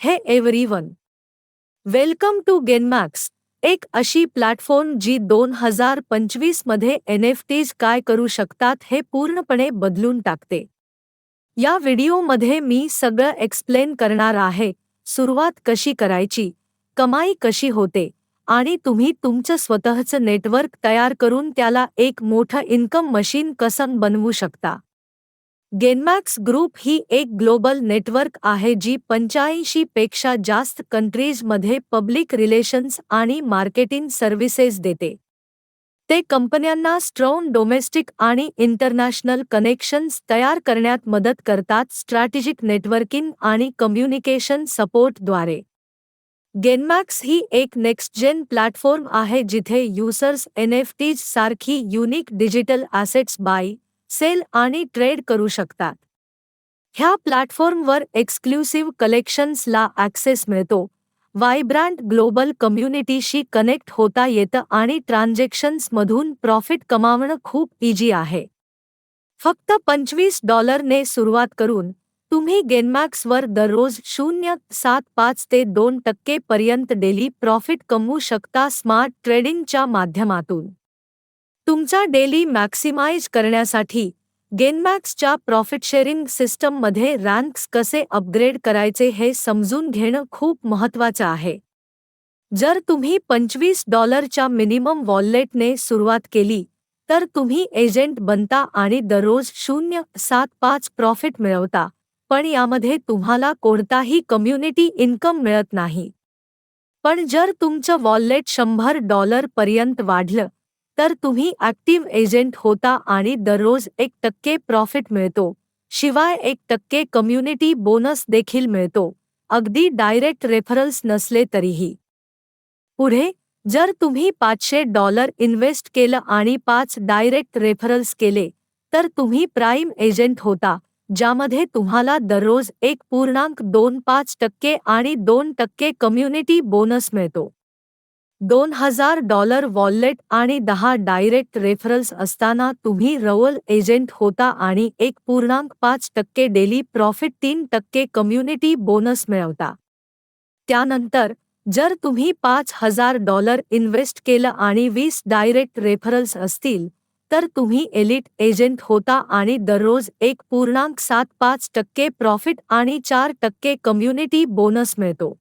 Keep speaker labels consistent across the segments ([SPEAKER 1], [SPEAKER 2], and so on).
[SPEAKER 1] हे everyone welcome to गेनमॅक्स एक अशी प्लॅटफॉर्म जी दोन हजार पंचवीसमध्ये एन एफ टीज काय करू शकतात हे पूर्णपणे बदलून टाकते. या व्हिडिओमध्ये मी सगळं एक्सप्लेन करणार आहे सुरुवात कशी करायची कमाई कशी होते आणि तुम्ही तुमचं स्वतःचं नेटवर्क तयार करून त्याला एक मोठं इन्कम मशीन कसं बनवू शकता. गेनमॅक्स ग्रुप ही एक ग्लोबल नेटवर्क आहे जी पंच्याऐंशी पेक्षा जास्त कंट्रीजमध्ये पब्लिक रिलेशन्स आणि मार्केटिंग सर्व्हिसेस देते. ते कंपन्यांना स्ट्रॉंग डोमेस्टिक आणि इंटरनॅशनल कनेक्शन्स तयार करण्यात मदत करतात स्ट्रॅटेजिक नेटवर्किंग आणि कम्युनिकेशन सपोर्टद्वारे गेनमॅक्स ही एक नेक्स्ट जेन प्लॅटफॉर्म आहे जिथे युजर्स एन एफ़ टीज सारखी unique digital assets buy sell आणि ट्रेड करू शकतात. ह्या प्लॅटफॉर्मवर एक्सक्लुसिव्ह कलेक्शन्सला ॲक्सेस मिळतो. वायब्रँट ग्लोबल कम्युनिटीशी कनेक्ट होता येतं आणि ट्रान्झॅक्शन्समधून प्रॉफिट कमावणं खूप इजी आहे. फक्त पंचवीस डॉलरने सुरुवात करून तुम्ही गेनमॅक्सवर दररोज शून्य सात पाच ते दोन टक्के पर्यंत डेली प्रॉफिट कमवू शकता स्मार्ट ट्रेडिंगच्या माध्यमातून. तुमचा डेली मॅक्सिमाइज करण्यासाठी गेनमॅक्सच्या प्रॉफिट शेअरिंग सिस्टममध्ये रँक्स कसे अपग्रेड करायचे हे समजून घेणं खूप महत्त्वाचं आहे. जर तुम्ही पंचवीस डॉलरच्या मिनिमम वॉलेटने सुरुवात केली, तर तुम्ही एजंट बनता आणि दररोज शून्य सात पाच प्रॉफिट मिळवता, पण यामध्ये तुम्हाला कोणताही कम्युनिटी इन्कम मिळत नाही. पण जर तुमचं वॉलेट शंभर डॉलरपर्यंत वाढलं तर तुम्ही ॲक्टिव्ह एजंट होता आणि दररोज एक टक्के प्रॉफिट मिळतो. शिवाय एक टक्के कम्युनिटी बोनस देखील मिळतो. अगदी डायरेक्ट रेफरल्स नसले तरीही. पुढे, जर तुम्ही पाचशे डॉलर इन्व्हेस्ट केलं आणि पाच डायरेक्ट रेफरल्स केले, तर तुम्ही प्राईम एजंट होता, ज्यामध्ये तुम्हाला दररोज एक पूर्णांक दोन पाच टक्के आणि दोन टक्के कम्युनिटी बोनस मिळतो. दोन हज़ार डॉलर वॉलेट आणि दहा डायरेक्ट रेफरल्स असताना तुम्ही रवल एजंट होता आणि एक पूर्णांक पाच टक्के डेली प्रॉफिट तीन टक्के कम्युनिटी बोनस मिळवता. त्यानंतर, जर तुम्ही पाच हज़ार डॉलर इन्व्हेस्ट केलं आणि वीस डायरेक्ट रेफरल्स असतील, तर तुम्ही एलिट एजंट होता आणि दररोज एक पूर्णांक सात पाच टक्के प्रॉफिट आणि चार टक्के कम्युनिटी बोनस मिळतो.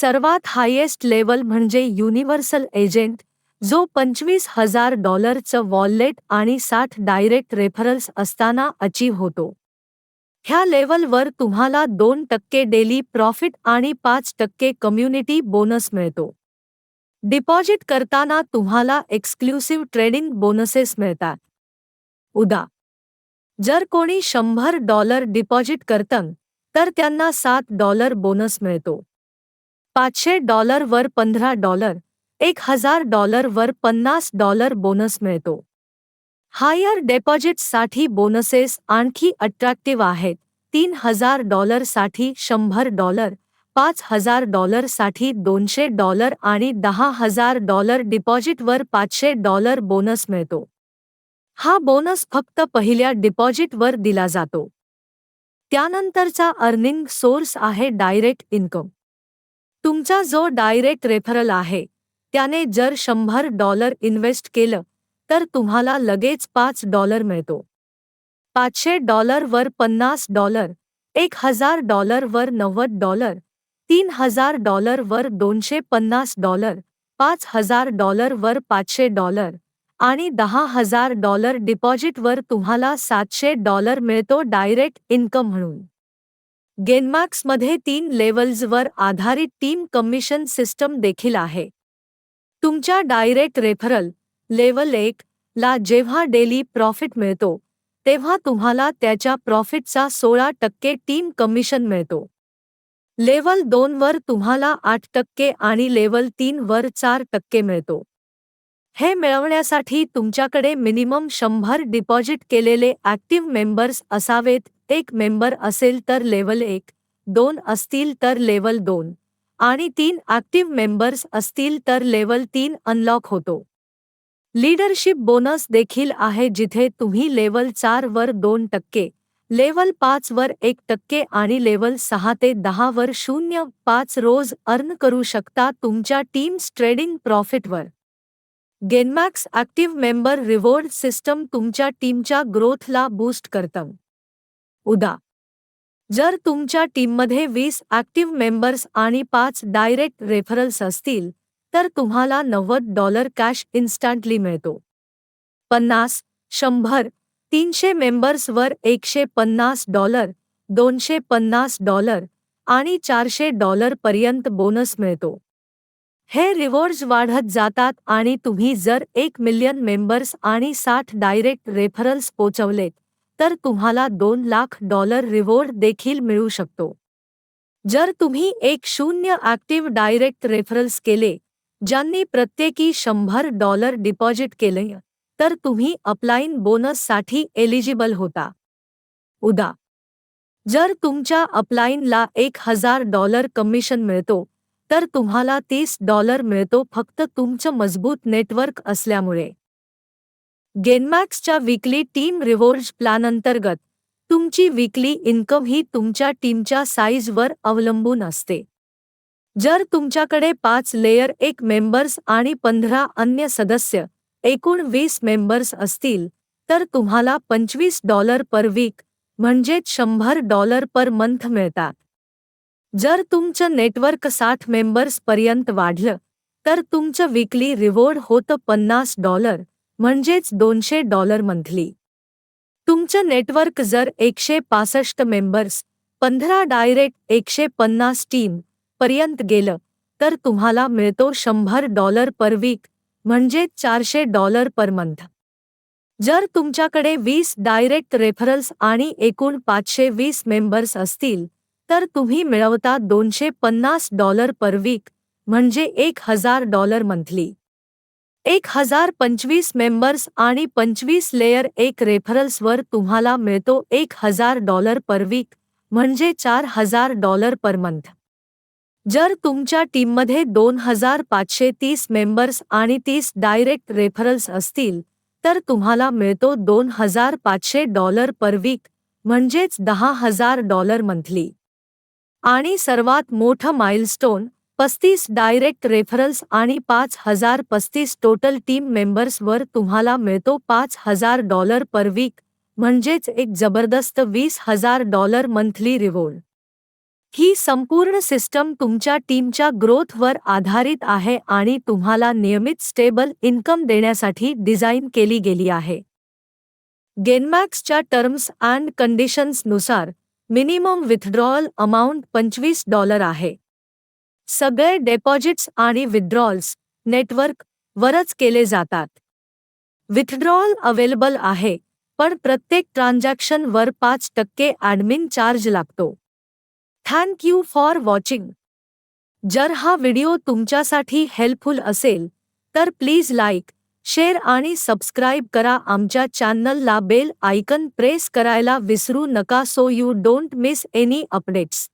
[SPEAKER 1] सर्वात हायेस्ट लेवल म्हणजे युनिव्हर्सल एजंट जो पंचवीस हजार डॉलरचं वॉलेट आणि साठ डायरेक्ट रेफरल्स असताना अचीव होतो. ह्या लेवलवर तुम्हाला दोन टक्के डेली प्रॉफिट आणि पाच टक्के कम्युनिटी बोनस मिळतो. डिपॉझिट करताना तुम्हाला एक्सक्लुसिव्ह ट्रेडिंग बोनसेस मिळतात. उदा. जर कोणी शंभर डॉलर डिपॉझिट करतं तर त्यांना सात डॉलर बोनस मिळतो. पाचशे डॉलरवर पंधरा डॉलर एक हजार डॉलरवर पन्नास डॉलर बोनस मिळतो. हायर डेपॉझिटसाठी बोनसेस आणखी अट्रॅक्टिव्ह आहेत तीन हजार डॉलरसाठी शंभर डॉलर पाच हजार डॉलरसाठी दोनशे डॉलर आणि दहा हजार डॉलर डिपॉझिटवर पाचशे डॉलर बोनस मिळतो. हा बोनस फक्त पहिल्या डिपॉझिटवर दिला जातो. त्यानंतरचा अर्निंग सोर्स आहे डायरेक्ट इन्कम. तुमचा जो डायरेक्ट रेफरल आहे त्याने जर शंभर डॉलर इन्व्हेस्ट केलं तर तुम्हाला लगेच पाच डॉलर मिळतो. पाचशे डॉलरवर पन्नास डॉलर एक हजार डॉलरवर नव्वद डॉलर तीन हजार डॉलरवर दोनशे पन्नास डॉलर पाच हजार डॉलरवर पाचशे डॉलर आणि दहा हजार डॉलर डिपॉझिटवर तुम्हाला सातशे डॉलर मिळतो डायरेक्ट इन्कम म्हणून. गेनमॅक्समध्ये तीन लेवल्सवर आधारित टीम कमिशन सिस्टम देखील आहे. तुमच्या डायरेक्ट रेफरल लेवल एक ला जेव्हा डेली प्रॉफिट मिळतो तेव्हा तुम्हाला त्याच्या प्रॉफिटचा सोळा टक्के टीम कमिशन मिळतो. लेवल दोनवर तुम्हाला आठ टक्के आणि लेवल तीनवर चार टक्के मिळतो. हे मिळवण्यासाठी तुमच्याकडे मिनिमम शंभर डिपॉझिट केलेले ॲक्टिव्ह मेंबर्स असावेत. एक मेंबर असेल तर लेवल एक दोन असतील तर लेवल दोन आणि तीन ॲक्टिव्ह मेंबर्स असतील तर लेवल तीन अनलॉक होतो. लीडरशिप बोनस देखील आहे जिथे तुम्ही लेवल चार वर दोन टक्के लेवल पाच वर एक टक्के आणि लेवल सहा ते दहा वर शून्य पाच रोज अर्न करू शकता तुमच्या teams trading प्रॉफिटवर. GainMax active member reward system तुमच्या टीमच्या ग्रोथला बूस्ट करतं. उदा. जर तुमच्या टीममध्ये वीस ॲक्टिव्ह मेंबर्स आणि पाच डायरेक्ट रेफरल्स असतील तर तुम्हाला नव्वद डॉलर कॅश इन्स्टंटली मिळतो. पन्नास शंभर तीनशे मेंबर्सवर एकशे पन्नास डॉलर दोनशे पन्नास डॉलर आणि चारशे डॉलरपर्यंत बोनस मिळतो. हे रिवॉर्ड्स वाढत जातात आणि तुम्ही जर एक मिलियन मेंबर्स आणि साठ डायरेक्ट रेफरल्स पोचवलेत तर तुम्हाला दोन लाख डॉलर रिवॉर्ड देखील मिळू शकतो. जर तुम्ही एक शून्य ॲक्टिव्ह डायरेक्ट रेफरल्स केले ज्यांनी प्रत्येकी शंभर डॉलर डिपॉझिट केले तर तुम्ही अपलाईन बोनससाठी एलिजिबल होता. उदा. जर तुमच्या अपलाईनला एक हजार डॉलर कमिशन मिळतो तर तुम्हाला तीस डॉलर मिळतो फक्त तुमचं मजबूत नेटवर्क असल्यामुळे. गेनमॅक्सच्या विकली टीम रिवॉर्ड्स प्लॅनअंतर्गत तुमची विकली इन्कम ही तुमच्या टीमच्या साईजवर अवलंबून असते. जर तुमच्याकडे पाच लेयर एक मेंबर्स आणि पंधरा अन्य सदस्य एकूण वीस मेंबर्स असतील तर तुम्हाला पंचवीस डॉलर पर वीक म्हणजेच शंभर डॉलर पर मंथ मिळतात. जर तुमचं नेटवर्क साठ मेंबर्सपर्यंत वाढलं तर तुमचं विकली रिवॉर्ड होतं पन्नास डॉलर म्हणजेच दोनशे डॉलर मंथली तुमचं नेटवर्क जर एकशे पासष्ट मेंबर्स पंधरा डायरेक्ट एकशे पन्नास टीम पर्यंत गेलं तर तुम्हाला मिळतो शंभर डॉलर पर वीक म्हणजे चारशे डॉलर पर मंथ जर तुमच्याकडे वीस डायरेक्ट रेफरल्स आणि एकूण पाचशे वीस मेंबर्स असतील तर तुम्ही मिळवता दोनशे पन्नास डॉलर पर वीक म्हणजे एक हजार डॉलर मंथली. एक हजार पंचवीस मेंबर्स आणि पंचवीस लेयर एक रेफरल्सवर तुम्हाला मिळतो एक हजार डॉलर पर वीक म्हणजे चार हजार डॉलर पर मंथ. जर तुमच्या टीममध्ये दोन हजार पाचशे तीस मेंबर्स आणि तीस डायरेक्ट रेफरल्स असतील तर तुम्हाला मिळतो दोन हजार पाचशे डॉलर पर वीक म्हणजेच दहा हजार डॉलर मंथली. आणि सर्वात मोठं माइलस्टोन पस्तीस डायरेक्ट रेफरल्स आणि पाच हजार पस्तीस टोटल टीम मेंबर्सवर तुम्हाला मिळतो पाच हजार डॉलर पर वीक म्हणजेच एक जबरदस्त वीस हजार डॉलर मंथली रिवॉर्ड. ही संपूर्ण सिस्टम तुमच्या टीमच्या ग्रोथवर आधारित आहे आणि तुम्हाला नियमित स्टेबल इन्कम देण्यासाठी डिझाईन केली गेली आहे. गेनमॅक्सच्या टर्म्स अँड कंडिशन्सनुसार मिनिमम विथड्रॉल अमाऊंट पंचवीस डॉलर आहे. सगळे डेपॉझिट्स आणि विथड्रॉल्स नेटवर्क वरच केले जातात. विथड्रॉल अवेलेबल आहे, पण प्रत्येक ट्रान्झॅक्शनवर पाच टक्के ॲडमिन चार्ज लागतो. Thank you for watching. जर हा व्हिडिओ तुमच्यासाठी हेल्पफुल असेल, तर प्लीज़ लाईक शेअर आणि सबस्क्राईब करा आमच्या चॅनलला बेल आयकन प्रेस करायला विसरू नका so you don't miss any updates.